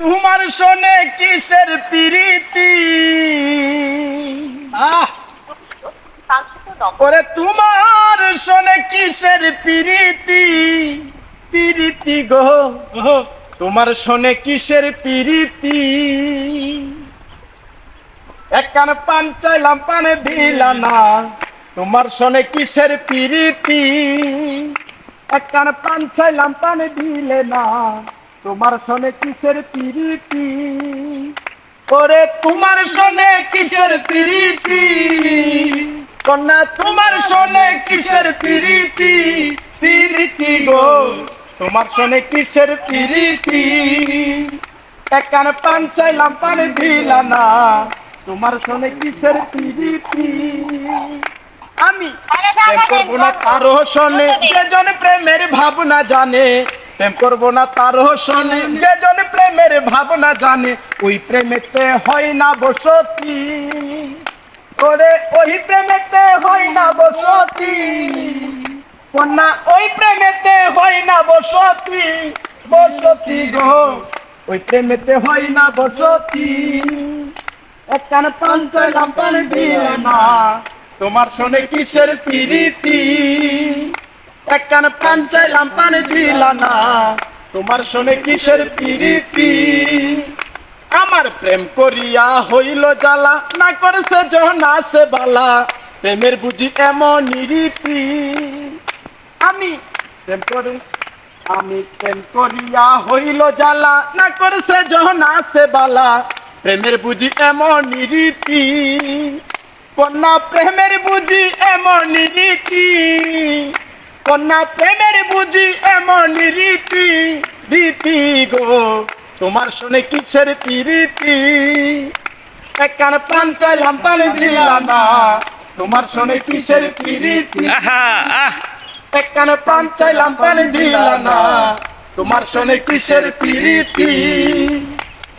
তোমার শোনে কিসের প্রীতি? ওরে তোমার শোনে কিসের প্রীতি? প্রীতি গো। তোমার শোনে কিসের প্রীতি? এক কান পান চাইলাম পানে দিলা না। তোমার শোনে কিসের প্রীতি? এক কান পান চাইলাম পানে দিলে না। তোমার শোনে কিসের প্রীতি? ওরে তোমার শোনে কিসের পিরিতি? কন্যা তোমার শোনে কিসের পিরিতি? প্রীতি গো তোমার শোনে কিসের পিরিতি? একান কান পান চাইলাম পানি দিলা না। তোমার শোনে কিসের প্রীতি? আমি প্রেম করব না তারও শোনে যে জন প্রেমের ভাবনা জানে প্রেম করব না তারও শোনে যে জন প্রেমের ভাবনা জানে, ওই প্রেমেতে হয় না বসতি। ওরে, ওই প্রেমেতে হয় না বসতি। কন্যা, ওই প্রেমেতে হয় না বসতি। বসতি গো, ওই প্রেমেতে হয় না বসতি। একখান পান চাইলাম দিয়ে না। তোমার শোনে কিসের প্রীতি? পান চাইলাম, পান দিলা না। তোমার শোনে কিসের প্রীতি? আমার প্রেম করিয়া হইল জ্বালা, না করছে যখন সে বালা। প্রেমের বুঝি এমন রীতি। আমি প্রেম করি, আমি প্রেম করিয়া হইল জ্বালা, না করছে যখন সে বালা। প্রেমের বুঝি এমন রীতি, কন্যা প্রেমের বুঝি এমন রীতি। কন্যা প্রেমের বুঝি এমন রীতি রীতি গো। তোমার শুনে কিসের প্রীতি? এক কান পান চাইলাম পানি দিলাম না। তোমার শুনে কিসের প্রীতি? আহা, আহ, এক কান পান চাইলাম পানি দিলাম না। তোমার শুনে কিসের প্রীতি?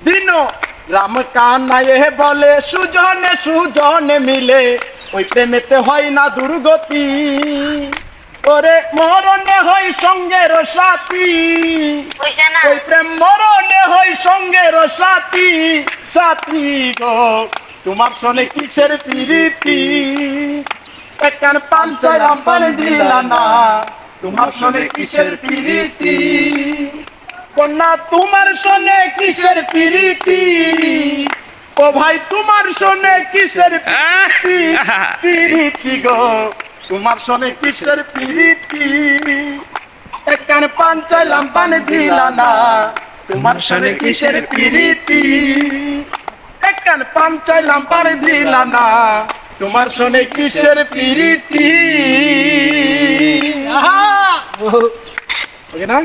দিনো রাম কানায়ে বলে সুজনে সুজনে মিলে ওই প্রেমেতে হয় না দুর্গতি। ওরে মরণে হয় সঙ্গের সাথী। ওই প্রেম মরণে হয় সঙ্গের সাথী। সাথী গো তোমার শোনে কিসের প্রীতি? একখান পান চাইলাম পানি দিলা না। তোমার শোনে কিসের প্রীতি? কন্যা তোমার শোনে কিসের প্রীতি? ও ভাই তোমার শোনে কিসের প্রীতি? আহ, প্রীতি গো। তোমার শোনে কিসের প্রীতি? একখান পান চাইলাম পান দিলা না। তোমার শোনে কিসের প্রীতি? একখান পান চাইলাম পান দিলা না। তোমার শোনে কিসের প্রীতি? আহা। ওকে না?